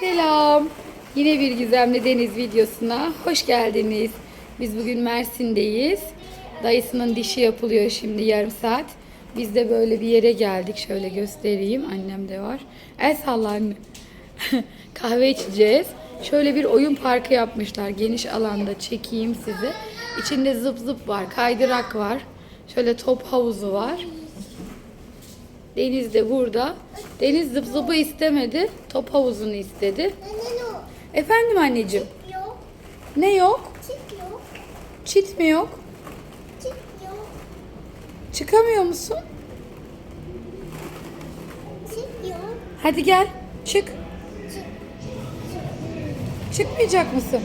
Selam. Yine bir gizemli deniz videosuna hoş geldiniz. Biz bugün Mersin'deyiz. Dayısının dişi yapılıyor şimdi yarım saat. Biz de böyle bir yere geldik. Şöyle göstereyim. Annem de var. El salla. Kahve içeceğiz. Şöyle bir oyun parkı yapmışlar. Geniş alanda çekeyim size. İçinde zıp zıp var. Kaydırak var. Şöyle top havuzu var. Deniz de burada. Deniz zıp zıpı istemedi. Top havuzunu istedi. O. Efendim anneciğim. Yok. Ne yok? Çit yok. Çit mi yok? Çit yok. Çıkamıyor musun? Çit yok. Hadi gel. Çık. Çıkmayacak mısın?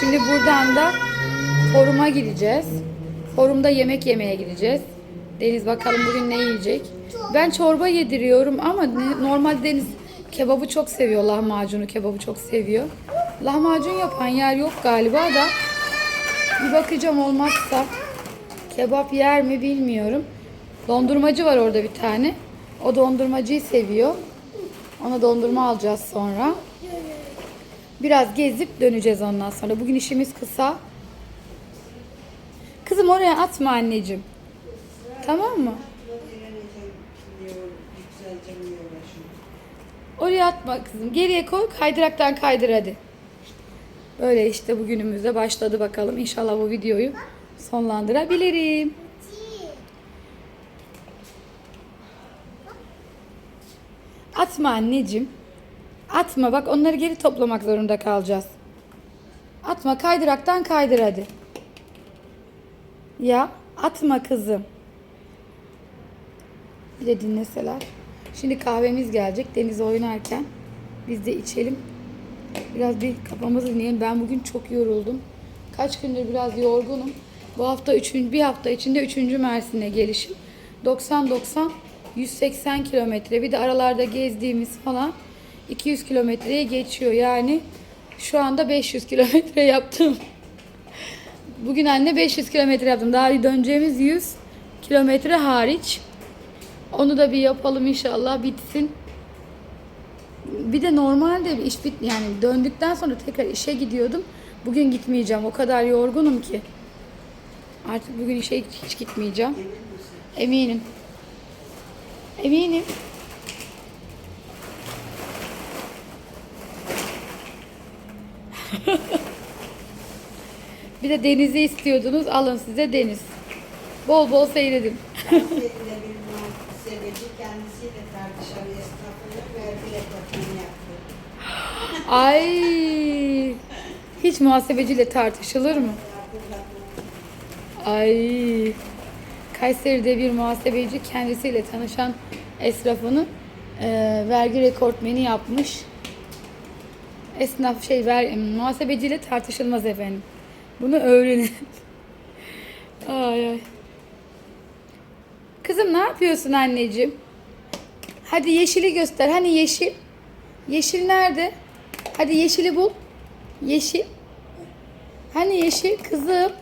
Şimdi buradan da foruma gideceğiz. Forumda yemek yemeye gideceğiz. Deniz bakalım bugün ne yiyecek. Ben çorba yediriyorum ama normal Deniz kebabı çok seviyor. Lahmacunu kebabı çok seviyor. Lahmacun yapan yer yok galiba da. Bir bakacağım olmazsa. Kebap yer mi bilmiyorum. Dondurmacı var orada bir tane. O dondurmacıyı seviyor. Ona dondurma alacağız sonra. Biraz gezip döneceğiz ondan sonra. Bugün işimiz kısa. Kızım oraya atma anneciğim. Tamam mı? Oraya atma kızım. Geriye koy. Kaydıraktan kaydır hadi. Böyle işte bugünümüzde başladı bakalım. İnşallah bu videoyu sonlandırabilirim. Atma anneciğim. Atma bak onları geri toplamak zorunda kalacağız. Atma kaydıraktan kaydır hadi. Ya atma kızım. Bir de dinleseler. Şimdi kahvemiz gelecek deniz oynarken. Biz de içelim. Biraz bir kafamızı dinleyelim. Ben bugün çok yoruldum. Kaç gündür biraz yorgunum. Bu hafta üçün, bir hafta içinde üçüncü Mersin'e gelişim. 90-90 180 kilometre. Bir de aralarda gezdiğimiz falan 200 kilometreye geçiyor. Yani şu anda 500 kilometre yaptım. Bugün anne 500 kilometre yaptım. Daha döneceğimiz 100 kilometre hariç. Onu da bir yapalım inşallah bitsin. Bir de normalde bir iş bit yani döndükten sonra tekrar işe gidiyordum. Bugün gitmeyeceğim. O kadar yorgunum ki. Artık bugün işe hiç, gitmeyeceğim. Eminim. Eminim. bir de denizi istiyordunuz. Alın size deniz. Bol bol seyredin. Ay. Hiç muhasebeciyle tartışılır mı? Ay. Kayseri'de bir muhasebeci kendisiyle tanışan esnafını e, vergi rekortmeni yapmış. Esnaf şey ver, muhasebeciyle tartışılmaz efendim. Bunu öğrenin. ay ay. Kızım ne yapıyorsun anneciğim? Hadi yeşili göster. Hani yeşil? Yeşil nerede? Hadi yeşili bul. Yeşil. Hani yeşil kızım?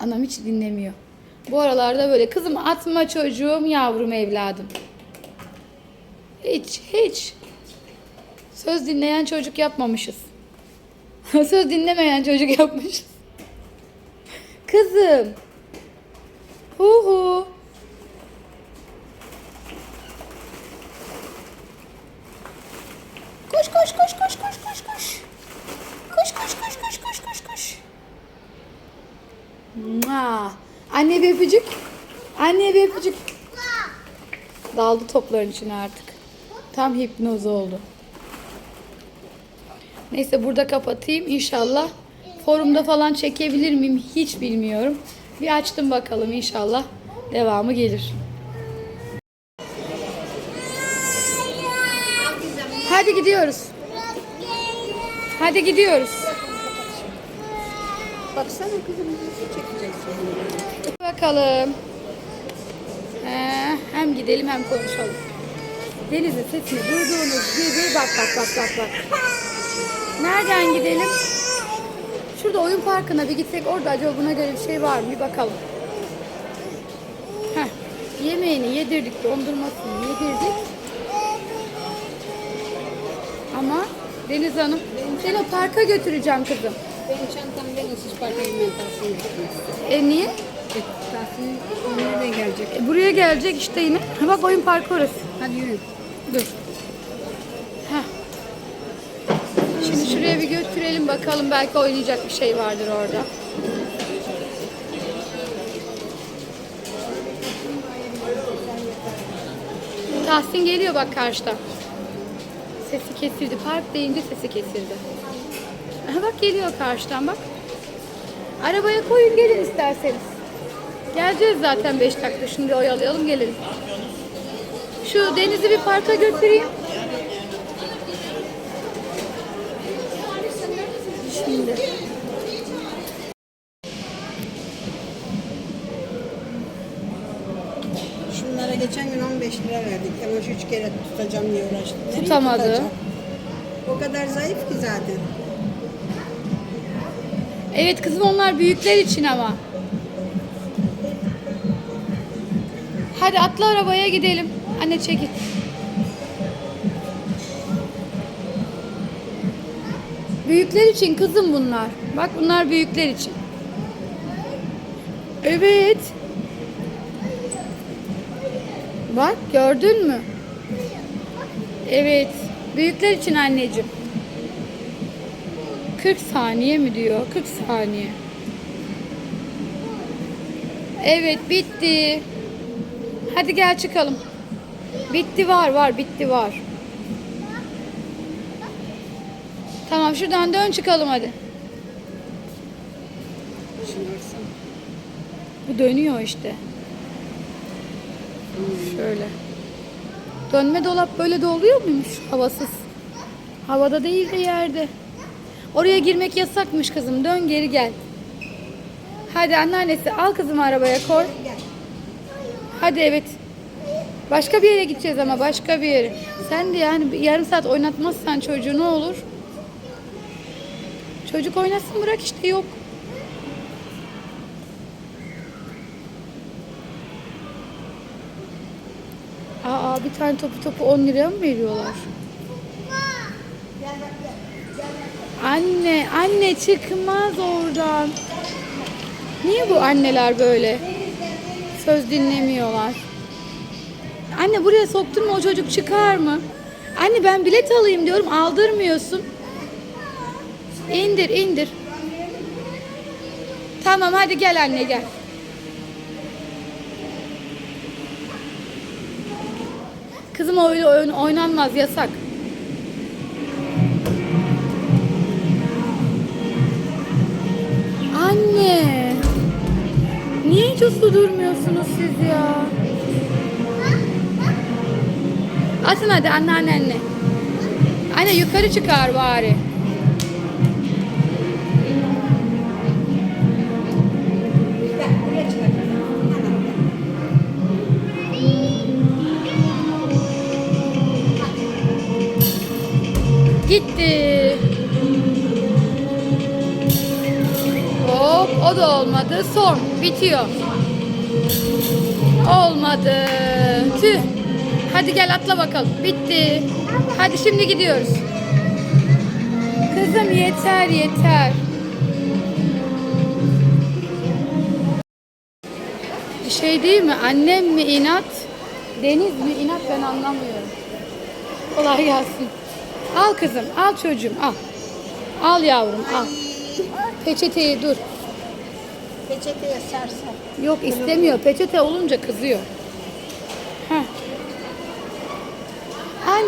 Anam hiç dinlemiyor. Bu aralarda böyle kızım atma çocuğum yavrum evladım. Hiç hiç. Söz dinleyen çocuk yapmamışız. Söz dinlemeyen çocuk yapmışız. Kızım. Hu hu. Koş koş koş koş koş koş koş. Koş koş koş koş koş koş koş. Mua. Anne bir öpücük. Anne bir öpücük. Daldı topların içine artık. Tam hipnoz oldu. Neyse burada kapatayım inşallah. Forumda falan çekebilir miyim hiç bilmiyorum. Bir açtım bakalım inşallah devamı gelir. Hadi gidiyoruz. Hadi gidiyoruz. Baksana kızım çekeceksin? Bakalım. Ee, hem gidelim hem konuşalım. Denizin sesini duyduğunuz gibi bak bak bak bak bak. Nereden gidelim? Şurada oyun parkına bir gitsek orada acaba buna göre bir şey var mı? Bir bakalım. Heh. Yemeğini yedirdik, dondurmasını yedirdik. Ama Deniz Hanım, seni o parka götüreceğim kızım. Benim çantam benim siz parka gitmez. E niye? E, nereye gelecek? E, buraya gelecek işte yine. Ha bak oyun parkı orası. Hadi yürü. Dur. Heh. Şimdi şuraya bir götürelim bakalım belki oynayacak bir şey vardır orada. Tahsin geliyor bak karşıdan. Sesi kesildi. Park deyince sesi kesildi. Bak geliyor karşıdan bak. Arabaya koyun gelin isterseniz. Geleceğiz zaten 5 dakika. Şimdi oyalayalım gelelim. Şu Deniz'i bir parka götüreyim. Şimdi. Şunlara geçen gün 15 lira verdik. Şu üç kere tutacağım diye uğraştım. Nereye Tutamadı. tutacağım? O kadar zayıf ki zaten. Evet kızım onlar büyükler için ama. Hadi atla arabaya gidelim. Anne çekil. Büyükler için kızım bunlar. Bak bunlar büyükler için. Evet. Bak gördün mü? Evet. Büyükler için anneciğim. 40 saniye mi diyor? 40 saniye. Evet bitti. Hadi gel çıkalım. Bitti var var bitti var. Tamam şuradan dön çıkalım hadi. Bu dönüyor işte. Şöyle. Dönme dolap böyle de oluyor muymuş havasız? Havada değil de yerde. Oraya girmek yasakmış kızım. Dön geri gel. Hadi anneannesi al kızımı arabaya koy. Hadi evet. Başka bir yere gideceğiz ama başka bir yere. Sen de yani yarım saat oynatmazsan çocuğu ne olur? Çocuk oynasın bırak işte yok. Aa bir tane topu topu 10 liraya mı veriyorlar? Anne, anne çıkmaz oradan. Niye bu anneler böyle? Söz dinlemiyorlar. Anne buraya soktun mu o çocuk çıkar mı? Anne ben bilet alayım diyorum aldırmıyorsun. İndir indir. Tamam hadi gel anne gel. Kızım öyle oyun oynanmaz yasak. Anne. Niye hiç uslu durmuyorsunuz siz ya? Atın hadi anneannenle. Anne yukarı çıkar bari. Gitti. Hop o da olmadı. Son bitiyor. Olmadı. Tüh. Hadi gel atla bakalım. Bitti. Hadi şimdi gidiyoruz. Kızım yeter yeter. Bir şey değil mi? Annem mi inat? Deniz mi inat ben anlamıyorum. Kolay gelsin. Al kızım, al çocuğum, al. Al yavrum, al. Peçeteyi dur. Peçeteye sarsar. Yok istemiyor. Peçete olunca kızıyor. Heh. An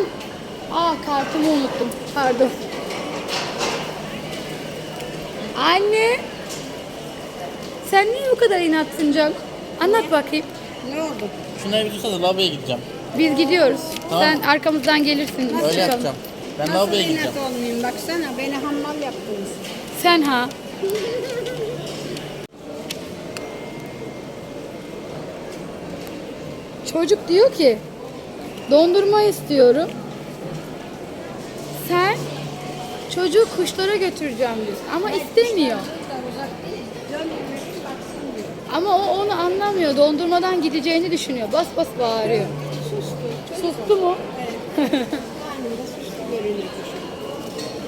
Aa kartımı unuttum. Pardon. Anne. Sen niye bu kadar inatsın Can? Anlat bakayım. Ne oldu? Şunları bir tutsana lavaboya gideceğim. Biz gidiyoruz. Tamam. Sen arkamızdan gelirsin. Öyle çıkalım. yapacağım. Ben Nasıl lavaboya inat gideceğim. olmayayım baksana beni hammal yaptınız. Sen ha. Çocuk diyor ki dondurma istiyorum. Sen çocuğu kuşlara götüreceğim diyorsun ama istemiyor. Çocuklar uzak değil. Dön baksın diyor. Ama o onu anlamıyor. Dondurmadan gideceğini düşünüyor. Bas bas bağırıyor. Sustu. Sustu mu?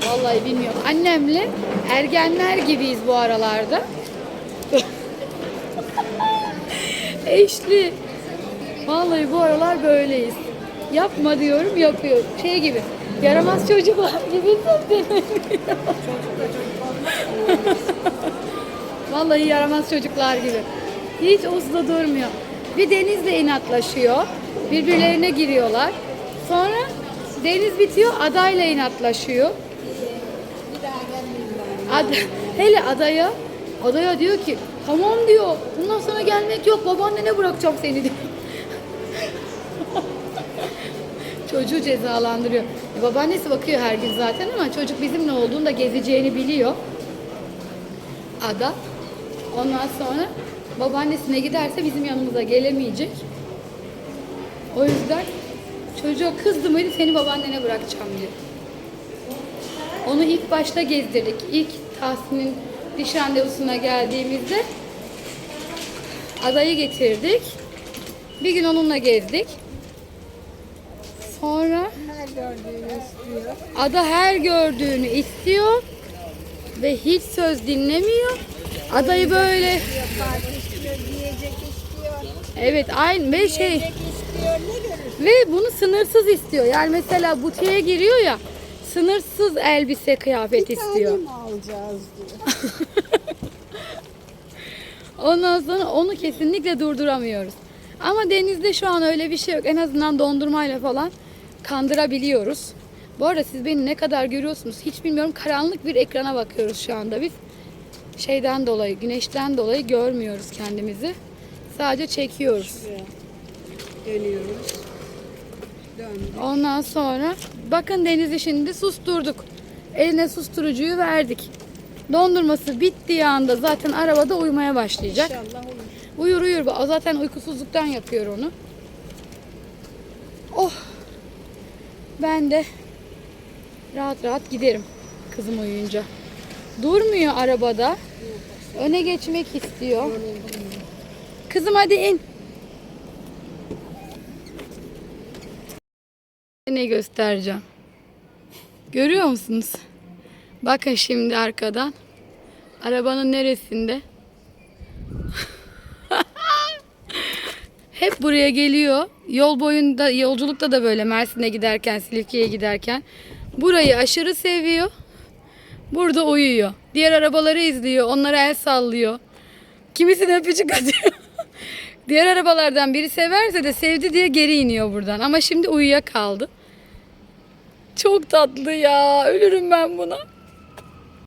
Vallahi bilmiyorum. Annemle ergenler gibiyiz bu aralarda. Eşli. Vallahi bu aralar böyleyiz. Yapma diyorum yapıyor. Şey gibi. Yaramaz çocuklar gibi Vallahi yaramaz çocuklar gibi. Hiç uslu durmuyor. Bir denizle inatlaşıyor. Birbirlerine giriyorlar. Sonra deniz bitiyor adayla inatlaşıyor. Ad hele adaya adaya diyor ki tamam diyor. Bundan sonra gelmek yok. Babaannene bırakacağım seni diyor. Çocuğu cezalandırıyor. E, babaannesi bakıyor her gün zaten ama çocuk bizimle olduğunda gezeceğini biliyor. Ada. Ondan sonra babaannesine giderse bizim yanımıza gelemeyecek. O yüzden çocuğa kızdı mıydı seni babaannene bırakacağım diyor. Onu ilk başta gezdirdik. İlk Tahsin'in diş randevusuna geldiğimizde adayı getirdik. Bir gün onunla gezdik. Sonra Her gördüğünü istiyor. ada her gördüğünü istiyor ve hiç söz dinlemiyor. Adayı böyle İstiyor, istiyor, evet aynı ve şey istiyor? Ve bunu sınırsız istiyor. Yani mesela butiğe giriyor ya sınırsız elbise kıyafet Bir istiyor. tane mi alacağız diyor. Ondan sonra onu kesinlikle durduramıyoruz. Ama denizde şu an öyle bir şey yok. En azından dondurmayla falan kandırabiliyoruz. Bu arada siz beni ne kadar görüyorsunuz hiç bilmiyorum. Karanlık bir ekrana bakıyoruz şu anda biz. Şeyden dolayı, güneşten dolayı görmüyoruz kendimizi. Sadece çekiyoruz. Dönüyoruz. Ondan sonra bakın Deniz'i şimdi susturduk. Eline susturucuyu verdik. Dondurması bittiği anda zaten arabada uyumaya başlayacak. İnşallah olur. Uyur uyur. O zaten uykusuzluktan yapıyor onu. Oh. Ben de rahat rahat giderim kızım uyuyunca. Durmuyor arabada. Öne geçmek istiyor. Kızım hadi in. Ne göstereceğim. Görüyor musunuz? Bakın şimdi arkadan. Arabanın neresinde? Hep buraya geliyor. Yol boyunda, yolculukta da böyle Mersin'e giderken, Silifke'ye giderken. Burayı aşırı seviyor. Burada uyuyor. Diğer arabaları izliyor. Onlara el sallıyor. Kimisine öpücük atıyor. Diğer arabalardan biri severse de sevdi diye geri iniyor buradan. Ama şimdi uyuyakaldı. Çok tatlı ya. Ölürüm ben buna.